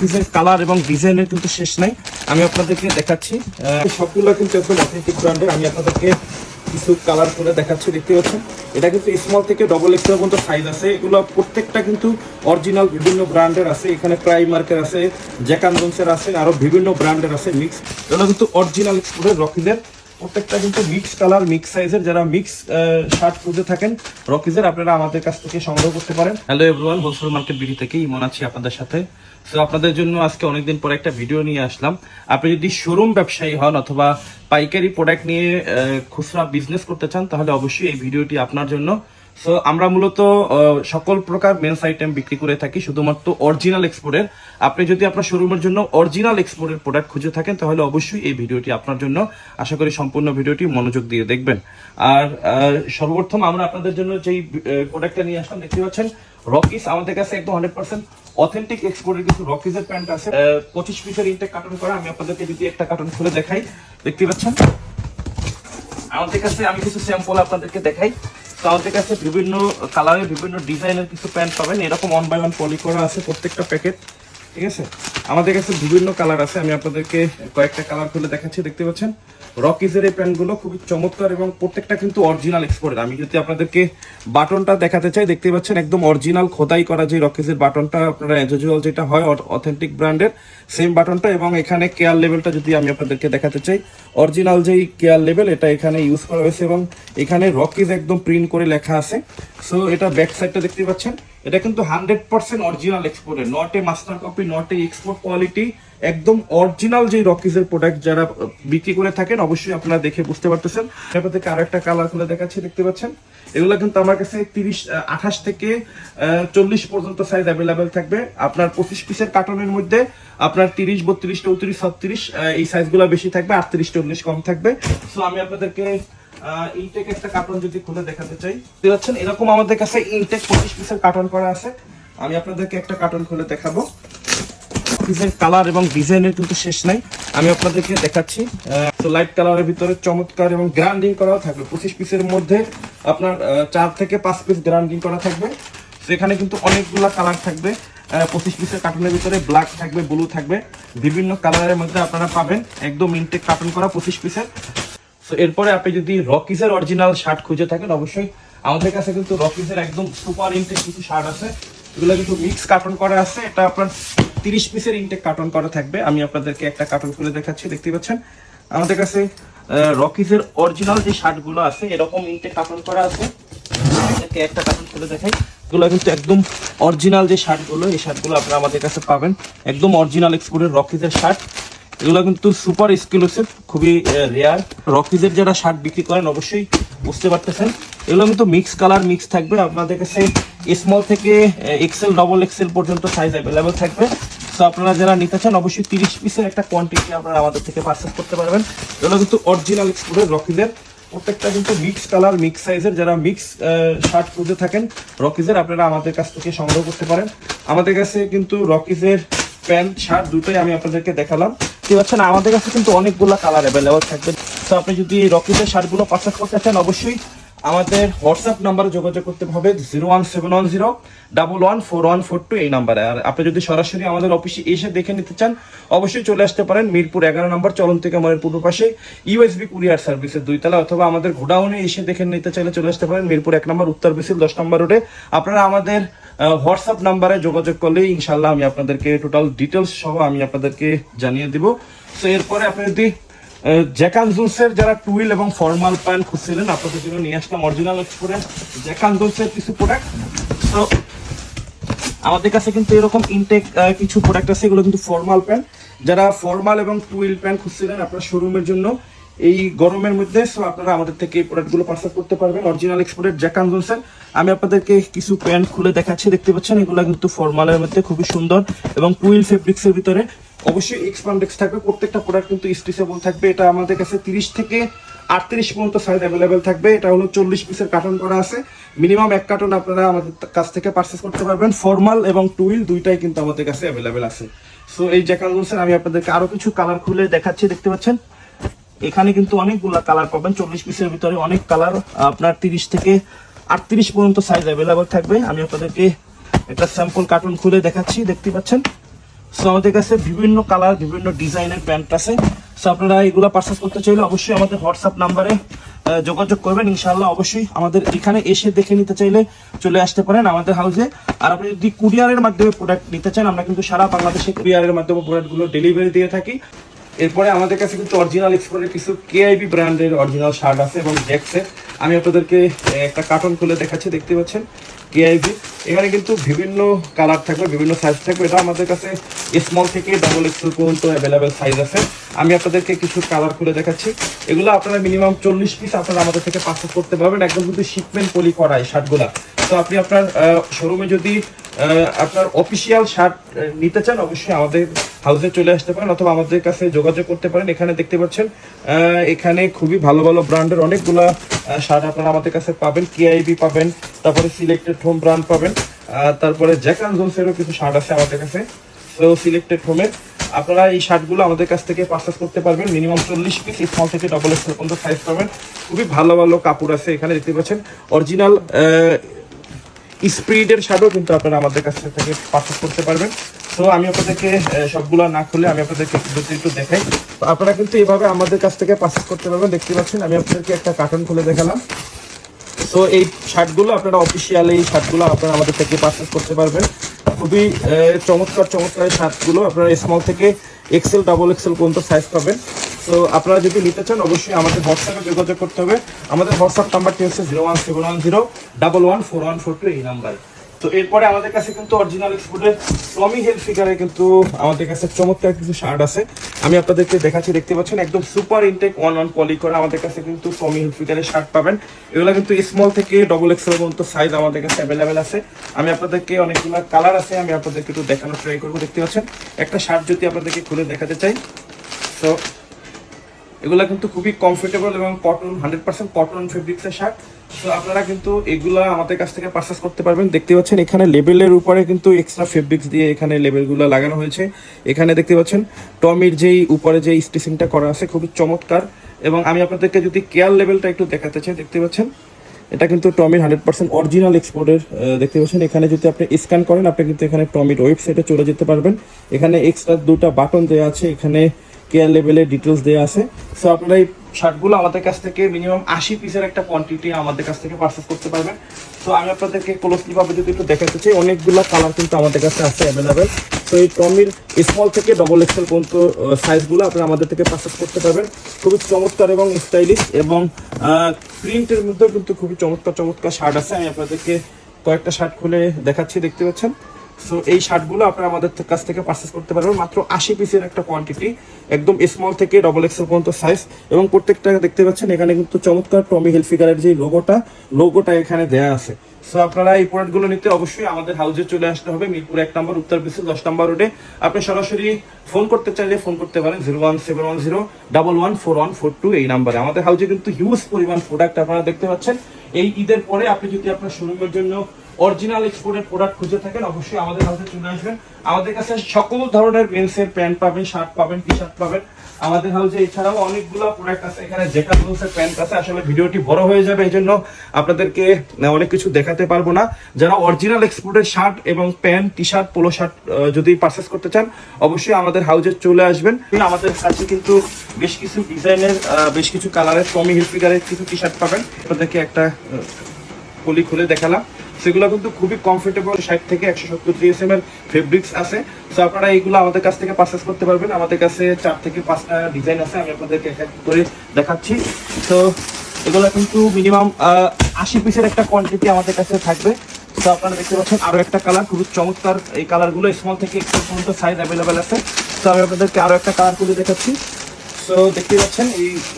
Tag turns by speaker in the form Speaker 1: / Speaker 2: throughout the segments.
Speaker 1: পিসের কালার এবং ডিজাইনের কিন্তু শেষ নাই। আমি আপনাদেরকে দেখাচ্ছি। সবগুলো কিন্তু একদম অথেন্টিক ব্র্যান্ডের আমি আপনাদেরকে কিছু কালার করে দেখাচ্ছি, দেখতে পাচ্ছেন? এটা কিন্তু স্মল থেকে ডবল এক্সেল পর্যন্ত সাইজ আছে। এগুলো প্রত্যেকটা কিন্তু অরিজিনাল বিভিন্ন ব্র্যান্ডের আছে। এখানে প্রাইমার্কের আছে জ্যাকানজন্সের আছে, আরও বিভিন্ন ব্র্যান্ডের আছে মিক্স এগুলো কিন্তু অরিজিনাল এক্সপোর্টের রকিদের প্রত্যেকটা কিন্তু মিক্স কালার মিক্স সাইজের যারা মিক্স শার্ট খুঁজে থাকেন রকিজের আপনারা আমাদের কাছ থেকে সংগ্রহ করতে পারেন। Hello everyone wholesale market BD থেকে ইমন আছি আপনাদের সাথে। তো আপনাদের জন্য আজকে অনেকদিন পরে একটা ভিডিও নিয়ে আসলাম। আপনি যদি শোরুম ব্যবসায়ী হন অথবা পাইকারি প্রোডাক্ট নিয়ে খুচরা বিজনেস করতে চান, তাহলে অবশ্যই এই ভিডিওটি আপনার জন্য। সো আমরা মূলত সকল প্রকার মেন্স আইটেম বিক্রি করে থাকি, শুধুমাত্র অরিজিনাল এক্সপোর্টের আপনি যদি আপনার শোরুমের জন্য অরিজিনাল এক্সপোর্টের প্রোডাক্ট খুঁজে থাকেন, তাহলে অবশ্যই এই ভিডিওটি আপনার জন্য, আশা করি সম্পূর্ণ ভিডিওটি মনোযোগ দিয়ে দেখবেন। আর সর্বপ্রথম আমরা আপনাদের জন্য যেই প্রোডাক্টটা নিয়ে আসলাম, দেখতে পাচ্ছেন? রকিস আমাদের কাছে একদম হান্ড্রেড পার্সেন্ট অথেন্টিক এক্সপোর্টের কিছু রকিজের প্যান্ট আছে। পঁচিশ পিসের ইনটেক কার্টন করা, আমি আপনাদেরকে যদি একটা কার্টন খুলে দেখাই, দেখতে পাচ্ছেন? আমাদের কাছে আমি কিছু স্যাম্পল আপনাদেরকে দেখাই। আমাদের কাছে বিভিন্ন কালারের বিভিন্ন ডিজাইনের কিছু প্যান্ট পাবেন, এরকম অন বাই ওয়ান পলি করা আছে প্রত্যেকটা প্যাকেট ঠিক আছে? আমাদের কাছে বিভিন্ন কালার আছে, আমি আপনাদেরকে কয়েকটা কালার খুলে দেখাচ্ছি, দেখতে পাচ্ছেন? রকিজের এই প্যান্টগুলো খুবই চমৎকার এবং প্রত্যেকটা কিন্তু অরিজিনাল এক্সপোর্টের আমি যদি আপনাদেরকে বাটনটা দেখাতে চাই দেখতে পাচ্ছেন একদম অরিজিনাল খোদাই করা যে রকিজের বাটনটা, আপনারা অ্যাজুয়াল যেটা হয় অথেন্টিক ব্র্যান্ডের সেম বাটনটা এবং এখানে কেয়ার লেভেলটা যদি আমি আপনাদেরকে দেখাতে চাই অরিজিনাল যেই কেয়ার লেভেল এটা এখানে ইউজ করা হয়েছে এবং এখানে রকিজ একদম প্রিন্ট করে লেখা আছে। সো এটা ব্যাক সাইডটা দেখতে পাচ্ছেন। এটা কিন্তু হান্ড্রেড পার্সেন্ট অরিজিনাল এক্সপোর্টের not a master copy not a export quality একদম অরিজিনাল যে রকিজের প্রোডাক্ট যারা বিক্রি করে থাকেন, অবশ্যই আপনারা দেখে বুঝতে পারতেছেন। আপনাদেরকে আরও একটা কালার খুলে দেখাচ্ছি, দেখতে পাচ্ছেন? এগুলো কিন্তু আমার কাছে তিরিশ আঠাশ থেকে চল্লিশ পর্যন্ত সাইজ অ্যাভেলেবেল থাকবে। আপনার পঁচিশ পিসের কার্টনের মধ্যে আপনার তিরিশ, বত্রিশ, চৌত্রিশ, ছত্রিশ এই সাইজগুলো বেশি থাকবে, আটত্রিশ, চল্লিশ কম থাকবে। সো আমি আপনাদেরকে ইনটেক একটা কার্টন যদি খুলে দেখাতে চাই, দেখতে পাচ্ছেন, এরকম আমাদের কাছে ইনটেক পঁচিশ পিসের কার্টন করা আছে। আমি আপনাদেরকে একটা কার্টন খুলে দেখাবো। পিসের কালার এবং ডিজাইনের কিন্তু শেষ নাই। আমি আপনাদেরকে দেখাচ্ছি। তো লাইট কালারের ভিতরে চমৎকার এবং গ্রান্ডিং করাও থাকবে। পঁচিশ পিসের মধ্যে আপনার চার থেকে পাঁচ পিস গ্রান্ডিং করা থাকবে। সেখানে কিন্তু অনেকগুলা কালার থাকবে। পঁচিশ পিসের কার্টুনের ভিতরে ব্ল্যাক থাকবে ব্লু থাকবে। বিভিন্ন কালারের মধ্যে আপনারা পাবেন একদম ইনটেক কার্টুন করা পঁচিশ পিসের তো এরপরে আপনি যদি রকিজের অরিজিনাল শার্ট খুঁজে থাকেন, অবশ্যই আমাদের কাছে কিন্তু রকিজের একদম সুপার ইনটেক কিছু শার্ট আছে। এগুলো কিন্তু মিক্স কার্টন করা আছে। এটা আপনার তিরিশ পিসের ইনটেক কার্টন করা থাকবে। আমি আপনাদেরকে একটা কার্টন খুলে দেখাচ্ছি দেখতে পাচ্ছেন? আমাদের কাছে রকিজের অরিজিনাল যে শার্টগুলো আছে, এরকম ইনটেক কার্টন করা আছে। আপনাদেরকে একটা কার্টন খুলে দেখাই। এগুলো কিন্তু একদম অরিজিনাল যে শার্টগুলো, এই শার্টগুলো আপনারা আমাদের কাছে পাবেন। একদম অরিজিনাল এক্সপোর্টের রকিজের শার্ট। এগুলো কিন্তু সুপার এক্সক্লুসিভ খুবই রেয়ার রকিজের যারা শার্ট বিক্রি করেন, অবশ্যই বুঝতে পারতেছেন। এগুলো কিন্তু মিক্স কালার মিক্স থাকবে। আপনাদের কাছে স্মল থেকে এক্সেল ডবল এক্সেল পর্যন্ত সাইজ অ্যাভেলেবেল থাকবে। তো আপনারা যারা নিতে চান, অবশ্যই তিরিশ পিসের একটা কোয়ান্টিটি আপনারা আমাদের থেকে পারচেস করতে পারবেন। এগুলো কিন্তু অরিজিনাল এক্সপোর্টের রকিদের। প্রত্যেকটা কিন্তু মিক্স কালার মিক্স সাইজের যারা মিক্স শার্ট খুঁজে থাকেন রকিজের আপনারা আমাদের কাছ থেকে সংগ্রহ করতে পারেন। আমাদের কাছে কিন্তু রকিজের প্যান্ট শার্ট দুটোই আমি আপনাদেরকে দেখালাম। ঠিক পাচ্ছেন, আমাদের কাছে কিন্তু অনেকগুলো কালার অ্যাভেলেবল থাকবে। তো আপনি যদি এই রকিজের শার্টগুলো পারচেস করতে চান, অবশ্যই আমাদের হোয়াটসঅ্যাপ নাম্বারে যোগাযোগ করতে হবে zero one seven one zero, double one four one four two এই নাম্বারে। আর আপনি যদি সরাসরি আমাদের অফিসে এসে দেখে নিতে চান, অবশ্যই চলে আসতে পারেন মিরপুর এগারো নম্বর চলন থেকে আমাদের পূর্ব পাশে ইউএসবি কুরিয়ার সার্ভিসের দুইতলা, অথবা আমাদের গোডাউনে এসে দেখে নিতে চাইলে চলে আসতে পারেন মিরপুর এক নম্বর উত্তর বিসিল দশ নম্বর রোডে। আপনারা আমাদের হোয়াটসঅ্যাপ নাম্বারে যোগাযোগ করলে ইনশাল্লাহ আমি আপনাদেরকে টোটাল ডিটেলস সহ আমি আপনাদেরকে জানিয়ে দিব। তো এরপরে আপনি যদি জ্যাকান জুলসের যারা টুইল এবং ফর্মাল প্যান্ট খুঁজছিলেন, আপনাদের জন্য নিয়ে আসলাম অরিজিনাল এক্সপোর্টের জ্যাকান জুলসের কিছু প্রোডাক্ট তো আমাদের কাছে কিন্তু এরকম ইনটেক কিছু প্রোডাক্ট আছে, এগুলো কিন্তু ফর্মাল প্যান্ট যারা ফর্মাল এবং টুইল প্যান্ট খুঁজছিলেন আপনার শোরুমের জন্য, এই গরমের মধ্যে সো আপনারা আমাদের থেকে এই প্রোডাক্টগুলো পার্সেল করতে পারবেন অরিজিনাল এক্সপোর্টের জ্যাকান জনসের আমি আপনাদেরকে কিছু প্যান্ট খুলে দেখাচ্ছি, দেখতে পাচ্ছেন? এগুলো কিন্তু ফর্মালের মধ্যে, খুবই সুন্দর এবং টুইল ফেব্রিক্সের ভিতরে। অবশ্যই এক্সপান্ডেক্স থাকবে, প্রত্যেকটা প্রোডাক্ট কিন্তু স্ট্রেচেবল থাকবে। এটা আমাদের কাছে তিরিশ থেকে আটত্রিশ পর্যন্ত সাইজ অ্যাভেলেবেল থাকবে। এটা হলো চল্লিশ পিসের কার্টন করা আছে। মিনিমাম এক কার্টন আপনারা আমাদের কাছ থেকে পারচেস করতে পারবেন। ফর্মাল এবং টুইল দুইটাই কিন্তু আমাদের কাছে অ্যাভেলেবেল আছে। সো এই জ্যাকান জোন্সের আমি আপনাদেরকে আরও কিছু কালার খুলে দেখাচ্ছি, দেখতে পাচ্ছেন? এখানে কিন্তু অনেকগুলা কালার পাবেন। চল্লিশ পিসের ভিতরে অনেক কালার আপনার তিরিশ থেকে আটত্রিশ পর্যন্ত সাইজ অ্যাভেলেবেল থাকবে। আমি আপনাদেরকে একটা স্যাম্পল কার্টুন খুলে দেখাচ্ছি, দেখতে পাচ্ছেন? সো আমাদের কাছে বিভিন্ন কালার বিভিন্ন ডিজাইনের প্যান্ট আছে। সো আপনারা এগুলো পারচেস করতে চাইলে অবশ্যই আমাদের হোয়াটসঅ্যাপ নাম্বারে যোগাযোগ করবেন। ইনশাল্লাহ অবশ্যই আমাদের এখানে এসে দেখে নিতে চাইলে চলে আসতে পারেন আমাদের হাউসে আর আপনি যদি কুরিয়ারের মাধ্যমে প্রোডাক্ট নিতে চান, আমরা কিন্তু সারা বাংলাদেশে কুরিয়ারের মাধ্যমে প্রোডাক্টগুলো ডেলিভারি দিয়ে থাকি। এরপরে আমাদের কাছে কিন্তু অরিজিনাল এক্সপোর্টের কিছু কেআইবি ব্র্যান্ডের অরিজিনাল শার্ট আছে এবং জ্যাক্সের আমি আপনাদেরকে একটা কার্টন খুলে দেখাচ্ছি, দেখতে পাচ্ছেন? কেআইবি এখানে কিন্তু বিভিন্ন কালার থাকবে, বিভিন্ন সাইজ থাকবে। এটা আমাদের কাছে স্মল থেকে ডাবল এক্সেল পর্যন্ত অ্যাভেলেবেল সাইজ আছে। আমি আপনাদেরকে কিছু কালার খুলে দেখাচ্ছি। এগুলো আপনারা মিনিমাম চল্লিশ পিস আপনারা আমাদের থেকে পার্সেল করতে পারবেন। একদম কিন্তু শিপমেন্ট পলি করা এই শার্টগুলা তো আপনি আপনার শোরুমে যদি আপনার অফিসিয়াল শার্ট নিতে চান, অবশ্যই আমাদের হাউসে চলে আসতে পারেন অথবা আমাদের কাছে যোগাযোগ করতে পারেন। এখানে দেখতে পাচ্ছেন এখানে খুবই ভালো ভালো ব্র্যান্ডের অনেকগুলা শার্ট আপনারা আমাদের কাছে পাবেন। কেআইবি পাবেন, তারপরে সিলেক্টেড হোম ব্র্যান্ড পাবেন তারপরে জ্যাক অ্যান্ড জোনসেরও কিছু শার্ট আছে আমাদের কাছে। তো সিলেক্টেড হোমের আপনারা এই শার্টগুলো আমাদের কাছ থেকে পারচেস করতে পারবেন। মিনিমাম চল্লিশ পিস স্মল থেকে ডবল এক্স পর্যন্ত সাইজ পাবেন। খুবই ভালো ভালো কাপড় আছে এখানে, দেখতে পাচ্ছেন। অরিজিনাল স্প্রিডের সাথেও কিন্তু আপনারা আমাদের কাছ থেকে পারচেস করতে পারবেন। তো আমি আপনাদেরকে সবগুলো না খুলে আমি আপনাদেরকে যদি একটু দেখাই। তো আপনারা কিন্তু এভাবে আমাদের কাছ থেকে পারচেস করতে পারবেন। দেখতে পাচ্ছেন, আমি আপনাদেরকে একটা কার্টন খুলে দেখালাম। তো এই শার্টগুলো আপনারা অফিসিয়াল এই শার্টগুলো আপনারা আমাদের থেকে পারচেস করতে পারবেন। খুবই চমৎকার চমৎকার শার্টগুলো আপনারা স্মল থেকে এক্সেল ডাবল এক্সেল পর্যন্ত সাইজ পাবেন। তো আপনারা যদি নিতে চান, অবশ্যই আমাদের হোয়াটসঅ্যাপে যোগাযোগ করতে হবে। আমাদের হোয়াটসঅ্যাপ নাম্বারটি হচ্ছে zero one seven one zero double one four one four two এই নাম্বার। তো এরপরে আমাদের কাছে কিন্তু অরিজিনাল এক্সপোর্টের টমি হেলথ ফিগারে কিন্তু আমাদের কাছে চমৎকার কিছু শার্ট আছে। আমি আপনাদেরকে দেখাচ্ছি, দেখতে পাচ্ছেন একদম super intact one one poly করা আমাদের কাছে কিন্তু টমি হেলথ ফিগারের শার্ট পাবেন। এগুলো কিন্তু স্মল থেকে ডবল এক্সেল পর্যন্ত সাইজ আমাদের কাছে অ্যাভেলেবেল আছে। আমি আপনাদেরকে অনেকগুলো কালার আছে, আমি আপনাদেরকে একটু দেখানোর ট্রাই করব, দেখতে পাচ্ছেন? একটা শার্ট যদি আপনাদেরকে খুলে দেখাতে চাই তো এগুলা কিন্তু খুবই কমফোর্টেবল এবং কটন হান্ড্রেড পার্সেন্ট কটন ফেব্রিক্সের শার্ট তো আপনারা কিন্তু এগুলা আমাদের কাছ থেকে পারচেস করতে পারবেন। দেখতে পাচ্ছেন, এখানে লেবেলের উপরে কিন্তু এক্সট্রা ফেব্রিক্স দিয়ে এখানে লেবেলগুলো লাগানো হয়েছে। এখানে দেখতে পাচ্ছেন, টমির যেই উপরে যে স্টিচিংটা করা আছে, খুবই চমৎকার। এবং আমি আপনাদেরকে যদি কেয়ার লেভেলটা একটু দেখাতে চাই, দেখতে পাচ্ছেন, এটা কিন্তু টমির হান্ড্রেড পার্সেন্ট অরিজিনাল এক্সপোর্টের দেখতে পাচ্ছেন। এখানে যদি আপনি স্ক্যান করেন, আপনি কিন্তু এখানে টমির ওয়েবসাইটে চলে যেতে পারবেন। এখানে এক্সট্রা দুটা বাটন দেওয়া আছে। এখানে কেয়ার লেভেলের ডিটেলস দেওয়া আছে। সো আপনারা এই শার্টগুলো আমাদের কাছ থেকে মিনিমাম আশি পিসের একটা কোয়ান্টিটি আমাদের কাছ থেকে পারচেস করতে পারবেন। তো আমি আপনাদেরকে ক্লোজলি ভাবে যদি একটু দেখাতে চাই, অনেকগুলো কালার কিন্তু আমাদের কাছে আছে অ্যাভেলেবেল তো এই টমির স্মল থেকে ডবল এক্সেল পর্যন্ত সাইজগুলো আপনারা আমাদের থেকে পারচেস করতে পারবেন। খুবই চমৎকার এবং স্টাইলিশ এবং প্রিন্টের মধ্যেও কিন্তু খুবই চমৎকার চমৎকার শার্ট আছে। আমি আপনাদেরকে কয়েকটা শার্ট খুলে দেখাচ্ছি, দেখতে পাচ্ছেন? সো এই শার্টগুলো আপনারা আমাদের কাছ থেকে পারচেস করতে পারবেন। মাত্র আশি পিসের একটা কোয়ান্টিটি একদম স্মল থেকে ডবল এক্সেল পর্যন্ত সাইজ এবং প্রত্যেকটা দেখতে পাচ্ছেন, এখানে কিন্তু চমৎকার টমি হেলফিগারের যে লোগোটা লোগোটা এখানে দেয়া আছে। সো আপনারা এই প্রোডাক্টগুলো নিতে অবশ্যই আমাদের হাউজে চলে আসতে হবে, মিরপুর এক নম্বর, উত্তর বিসি দশ নম্বর রোডে আপনি সরাসরি ফোন করতে চাইলে ফোন করতে পারেন zero one seven one zero double one four one four two এই নাম্বারে আমাদের হাউজে কিন্তু হিউজ পরিমাণ প্রোডাক্ট আপনারা দেখতে পাচ্ছেন। এই ঈদের পরে আপনি যদি আপনার শোরুমের জন্য অরিজিনাল এক্সপোর্টের প্রোডাক্ট খুঁজে থাকেন, অবশ্যই আমাদের হাউসে চলে আসবেন। আমাদের কাছে সকল ধরনের মেন্সের প্যান্ট পাবেন শার্ট পাবেন টি শার্ট পাবেন। আমাদের হাউসে এছাড়াও অনেকগুলো প্রোডাক্ট আছে। এখানে জেকা জোন্সের প্যান্ট আছে। আসলে ভিডিওটি বড় হয়ে যাবে এই জন্য আপনাদেরকে অনেক কিছু দেখাতে পারব না। যারা অরিজিনাল এক্সপোর্টের শার্ট এবং pant T shirt polo shirt যদি পারচেস করতে চান, অবশ্যই আমাদের হাউজে চলে আসবেন। আমাদের কাছে কিন্তু বেশ কিছু ডিজাইনের বেশ কিছু কালারের টমি হিলফিগারের কিছু টি শার্ট পাবেন। আপনাদেরকে একটা কলি খুলে দেখালাম। সেগুলো কিন্তু খুবই কমফোর্টেবল ষাট থেকে একশো সত্তর জিএসএম এর ফেব্রিক্স আছে। তো আপনারা এইগুলো আমাদের কাছ থেকে পারচেস করতে পারবেন। আমাদের কাছে চার থেকে পাঁচটা ডিজাইন আছে, আমি আপনাদেরকে এক করে দেখাচ্ছি। তো এগুলো কিন্তু মিনিমাম আশি পিসের একটা কোয়ান্টিটি আমাদের কাছে থাকবে। তো আপনারা দেখতে পাচ্ছেন আরও একটা কালার খুবই চমৎকার এই কালারগুলো স্মল থেকে একটু সাইজ অ্যাভেলেবেল আছে। তো আমি আপনাদেরকে আরও একটা কালার করে দেখাচ্ছি। সো দেখতে পাচ্ছেন,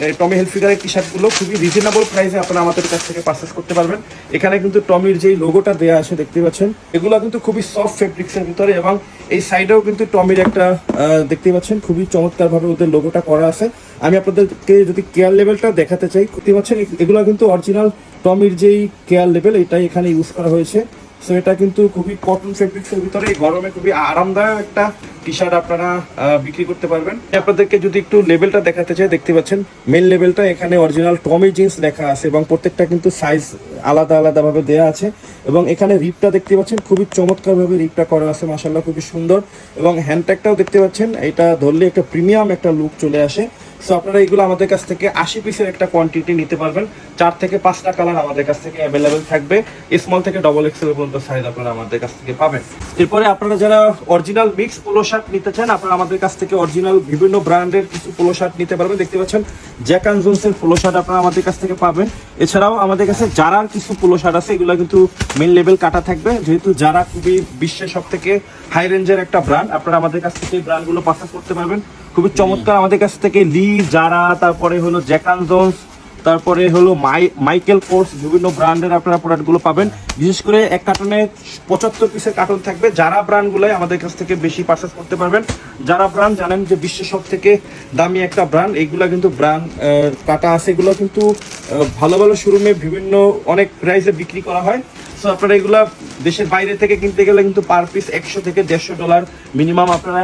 Speaker 1: এই টমি হেলফিগারের টি শার্টগুলো খুবই রিজনেবল প্রাইসে আপনারা আমাদের কাছ থেকে পারচেস করতে পারবেন। এখানে কিন্তু টমির যেই লোগোটা দেওয়া আছে, দেখতে পাচ্ছেন, এগুলো কিন্তু খুবই সফট ফেব্রিক্সের ভিতরে এবং এই সাইডেও কিন্তু টমির একটা দেখতে পাচ্ছেন, খুবই চমৎকারভাবে ওদের লোগোটা করা আছে। আমি আপনাদেরকে যদি কেয়ার লেভেলটা দেখাতে চাই, দেখতে পাচ্ছেন, এগুলো কিন্তু অরিজিনাল টমির যেই কেয়ার লেভেল এটাই এখানে ইউজ করা হয়েছে। সো এটা কিন্তু খুবই কটন ফেব্রিক্সের ভিতরে গরমে খুবই আরামদায়ক একটা টি শার্ট আপনারা বিক্রি করতে পারবেন। আপনাদেরকে যদি একটু লেভেলটা দেখাতে চাই, দেখতে পাচ্ছেন মেন লেভেলটা এখানে অরিজিনাল টমি জিন্স লেখা আছে এবং প্রত্যেকটা কিন্তু সাইজ আলাদা আলাদা ভাবে দেওয়া আছে। এবং এখানে রিপটা দেখতে পাচ্ছেন, খুবই চমৎকার ভাবে রিপটা করা আছে মাসাল্লাহ খুবই সুন্দর। এবং হ্যান্ডট্যাগটাও দেখতে পাচ্ছেন, এটা ধরলে একটা প্রিমিয়াম একটা লুক চলে আসে। সো আপনারা এগুলো আমাদের কাছ থেকে আশি পিসের একটা কোয়ান্টিটি নিতে পারবেন। চার থেকে পাঁচটা কালার আমাদের কাছ থেকে অ্যাভেলেবেল থাকবে। স্মল থেকে ডবল এক্সেল পর্যন্ত সাইজ আপনারা আমাদের কাছ থেকে পাবেন। এরপরে আপনারা যারা অরিজিনাল মিক্স পোলো শার্ট নিতে চান, আপনারা আমাদের কাছ থেকে অরিজিনাল বিভিন্ন ব্র্যান্ডের কিছু পোলো শার্ট নিতে পারবেন। দেখতে পাচ্ছেন জ্যাক অ্যান্ড জোন্সের পোলো শার্ট আপনারা আমাদের কাছ থেকে পাবেন। এছাড়াও আমাদের কাছে যারার কিছু পোলো শার্ট আছে, এগুলো কিন্তু মেন লেভেল কাটা থাকবে। যেহেতু যারা খুবই বিশ্বের সব থেকে হাই রেঞ্জের একটা ব্র্যান্ড আপনারা আমাদের কাছ থেকে এই ব্র্যান্ডগুলো পারচেস করতে পারবেন। খুবই চমৎকার আমাদের কাছ থেকে লি যারা তারপরে হলো জ্যাকান জোন্স তারপরে হলো মাই মাইকেল কোর্স বিভিন্ন ব্র্যান্ডের আপনারা প্রোডাক্টগুলো পাবেন। বিশেষ করে এক কার্টনে পঁচাত্তর পিসের কার্টন থাকবে। যারা ব্র্যান্ডগুলোই আমাদের কাছ থেকে বেশি পারচেস করতে পারবেন। যারা ব্র্যান্ড জানেন যে বিশ্বের সব থেকে দামি একটা ব্র্যান্ড এইগুলা কিন্তু ব্র্যান্ড কাটা আছে। এগুলো কিন্তু ভালো ভালো শোরুমে বিভিন্ন অনেক প্রাইসে বিক্রি করা হয়। সো আপনারা এগুলা দেশের বাইরে থেকে কিনতে গেলে কিন্তু পার পিস একশো থেকে দেড়শো ডলার মিনিমাম আপনারা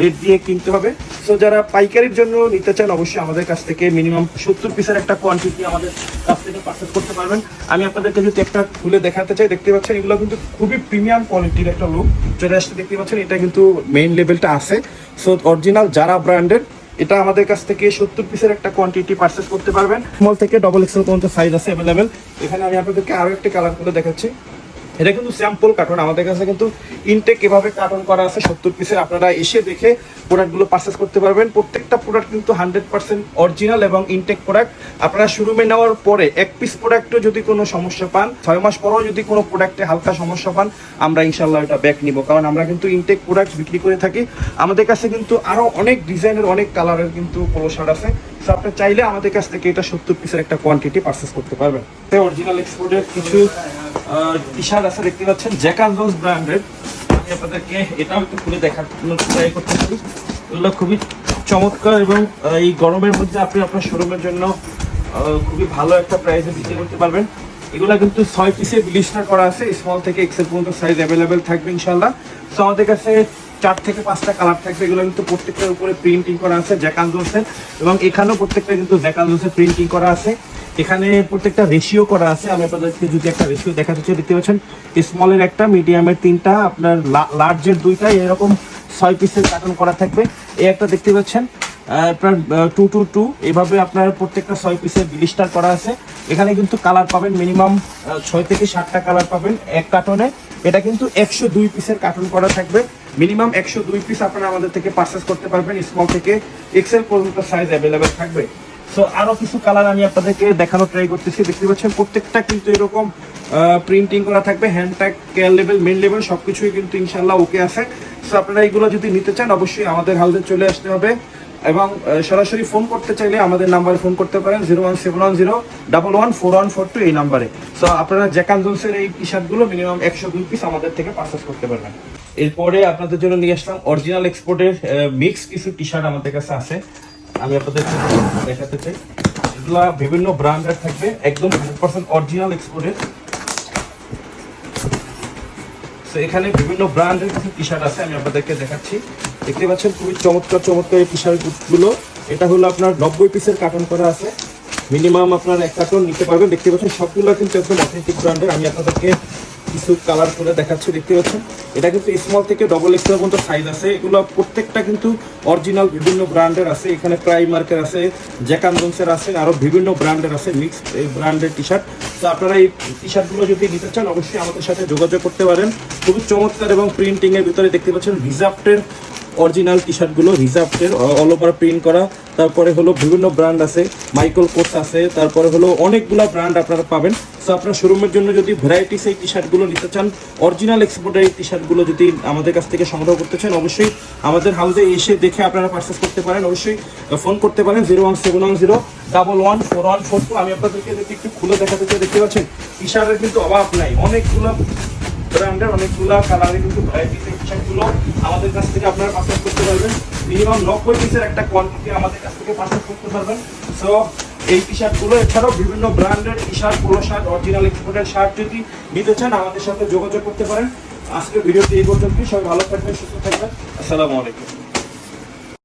Speaker 1: রেট দিয়ে কিনতে হবে। সো যারা পাইকারির জন্য নিতে চান, অবশ্যই আমাদের কাছ থেকে মিনিমাম সত্তর পিসের একটা কোয়ান্টিটি আমাদের কাছ থেকে পারচেস করতে পারবেন। আমি আপনাদেরকে যদি একটা খুলে দেখাতে চাই, দেখতে পাচ্ছেন, এগুলো কিন্তু খুবই প্রিমিয়াম কোয়ালিটির একটা লুক যেটা আসলে দেখতে পাচ্ছেন, এটা কিন্তু মেইন লেভেলটা আছে। সো অরিজিনাল যারা ব্র্যান্ডের এটা আমাদের কাছ থেকে সত্তর পিসের একটা কোয়ান্টিটি পারচেস করতে পারবেন। স্মল থেকে ডবল এক্সেল পর্যন্ত সাইজ আছে অ্যাভেলেবেল এখানে আমি আপনাদেরকে আরও একটা কালার করে দেখাচ্ছি। এটা কিন্তু স্যাম্পল কার্টন আমাদের কাছে কিন্তু ইনটেক এভাবে কার্টন করা আছে, সত্তর পিসের আপনারা এসে দেখে প্রোডাক্টগুলো পারচেস করতে পারবেন। প্রত্যেকটা প্রোডাক্ট কিন্তু হান্ড্রেড পার্সেন্ট অরিজিনাল এবং ইনটেক প্রোডাক্ট আপনারা শোরুমে নেওয়ার পরে এক পিস প্রোডাক্টও যদি কোনো সমস্যা পান, ছয় মাস পরেও যদি কোনো প্রোডাক্টে হালকা সমস্যা পান, আমরা ইনশাল্লাহ এটা ব্যাক নিব। কারণ আমরা কিন্তু ইনটেক প্রোডাক্ট বিক্রি করে থাকি। আমাদের কাছে কিন্তু আরও অনেক ডিজাইনের, অনেক কালারের কিন্তু পোলো শার্ট আছে। সো আপনি চাইলে আমাদের কাছ থেকে এটা সত্তর পিসের একটা কোয়ান্টিটি পারচেস করতে পারবেন। অরিজিনাল এক্সপোর্টের কিছু টি শার্ট আছে, দেখতে পাচ্ছেন জ্যাকান জোন্স ব্র্যান্ডের আমি আপনাদেরকে এটাও একটু খুলে দেখার ট্রাই করতে পারি। এগুলো খুবই চমৎকার এবং এই গরমের মধ্যে আপনি আপনার শোরুমের জন্য খুবই ভালো একটা প্রাইসে বিক্রি করতে পারবেন। এগুলা কিন্তু ছয় পিসে ব্লিস্টার করা আছে স্মল থেকে এক্সেল পর্যন্ত সাইজ অ্যাভেলেবেল থাকবে ইনশাল্লাহ সো আমাদের কাছে চার থেকে পাঁচটা কালার থাকবে, এগুলো কিন্তু প্রত্যেকটার উপরে প্রিন্টিং করা আছে জ্যাকান জোন্সের এবং এখানেও প্রত্যেকটা কিন্তু জ্যাকান জোন্সের প্রিন্টিং করা আছে। এখানে প্রত্যেকটা রেশিও করা আছে। আমি আপনাদেরকে যদি একটা রেশিও দেখাতে চাই, দেখতে পাচ্ছেন? স্মলের একটা মিডিয়ামের তিনটা, আপনার লার্জের দুইটা, এরকম ছয় পিসের কার্টন করা থাকবে। এই একটা দেখতে পাচ্ছেন? আপনার টু টু টু এভাবে আপনার প্রত্যেকটা ছয় পিসের বিলিস্টার করা আছে। এখানে কিন্তু কালার পাবেন মিনিমাম ছয় থেকে সাতটা কালার পাবেন এক কার্টনে এটা কিন্তু একশো দুই পিসের কার্টন করা থাকবে। মিনিমাম একশো দুই পিস আপনারা আমাদের থেকে পারচেস করতে পারবেন। স্মল থেকে এক্সেল পর্যন্ত সাইজ অ্যাভেলেবেল থাকবে। সো আরও কিছু কালার আমি আপনাদেরকে দেখানো ট্রাই করতেছি। দেখতে পাচ্ছেন, প্রত্যেকটা কিন্তু এরকম প্রিন্টিং করা থাকবে। Hand care level men level সবকিছুই কিন্তু ইনশাল্লাহ ওকে আছে। সো আপনারা এইগুলো যদি নিতে চান, অবশ্যই আমাদের হাউসে চলে আসতে হবে। এবং সরাসরি ফোন করতে চাইলে আমাদের নাম্বারে ফোন করতে পারেন zero one seven one zero double one four one four two এই নাম্বারে সো আপনারা জ্যাকান জোন্সের এই টি শার্টগুলো মিনিমাম একশো দুই পিস আমাদের থেকে পারচেস করতে পারবেন। এরপরে আপনাদের জন্য নিয়ে আসলাম অরিজিনাল এক্সপোর্টের মিক্স কিছু টি শার্ট আমাদের কাছে আছে। আমি আপনাদের দেখাতে চাই। এগুলা বিভিন্ন ব্র্যান্ডের থাকবে, একদম হান্ড্রেড পার্সেন্ট অরিজিনাল এক্সপোর্টের তো এখানে বিভিন্ন ব্র্যান্ডের কিছু টি শার্ট আছে, আমি আপনাদেরকে দেখাচ্ছি। দেখতে পাচ্ছেন খুবই চমৎকার চমৎকার এই টি শার্টগুলো এটা হলো আপনার নব্বই পিসের কার্টন করা আছে। মিনিমাম আপনার এক কার্টন নিতে পারবেন। দেখতে পাচ্ছেন সবগুলো কিন্তু একদম অথেন্টিক ব্র্যান্ডের আমি আপনাদেরকে কিছু কালার করে দেখাচ্ছি, দেখতে পাচ্ছেন? এটা কিন্তু স্মল থেকে ডবল এক্সেল পর্যন্ত সাইজ আছে। এগুলো প্রত্যেকটা কিন্তু অরিজিনাল বিভিন্ন ব্র্যান্ডের আছে। এখানে প্রাইমার্কের আছে জ্যাকান জোন্সের আছে আরও বিভিন্ন ব্র্যান্ডের আছে মিক্স এই ব্র্যান্ডের টি শার্ট তো আপনারা এই টি শার্টগুলো যদি নিতে চান, অবশ্যই আমাদের সাথে যোগাযোগ করতে পারেন। খুবই চমৎকার এবং প্রিন্টিংয়ের ভিতরে দেখতে পাচ্ছেন রিজার্ভের অরিজিনাল টি শার্টগুলো রিজার্ভের অল ওভার প্রিন্ট করা। তারপরে হলো বিভিন্ন ব্র্যান্ড আছে মাইকেল কোর্স আছে, তারপরে হলো অনেকগুলা ব্র্যান্ড আপনারা পাবেন। সো আপনার শোরুমের জন্য যদি ভ্যারাইটিস এই টি শার্টগুলো নিতে চান অরিজিনাল এক্সপোর্টের এই টি শার্টগুলো যদি আমাদের কাছ থেকে সংগ্রহ করতে চান, অবশ্যই আমাদের হাউসে এসে দেখে আপনারা পারচেস করতে পারেন। অবশ্যই ফোন করতে পারেন zero one seven one zero double one four one four two আমি আপনাদেরকে একটু খুলে দেখাতে চাই, দেখতে পাচ্ছেন? টি শার্টের কিন্তু অভাব নাই। অনেকগুলো ব্র্যান্ডের অনেকগুলো কালারে কিন্তু ভ্যারাইটি শার্টগুলো আমাদের কাছ থেকে আপনারা পারচেস করতে পারবেন। মিনিমাম নব্বই পিসের একটা কোয়ান্টিটি আমাদের কাছ থেকে পারচেস করতে পারবেন। সো এই টি শার্টগুলো এছাড়াও বিভিন্ন ব্র্যান্ডের T shirt polo shirt original এক্সপোর্টের শার্ট যদি নিতে চান, আমাদের সাথে যোগাযোগ করতে পারেন। আজকের ভিডিওটি এই পর্যন্তই। সবাই ভালো থাকবেন, সুস্থ থাকবেন। আসসালামু আলাইকুম।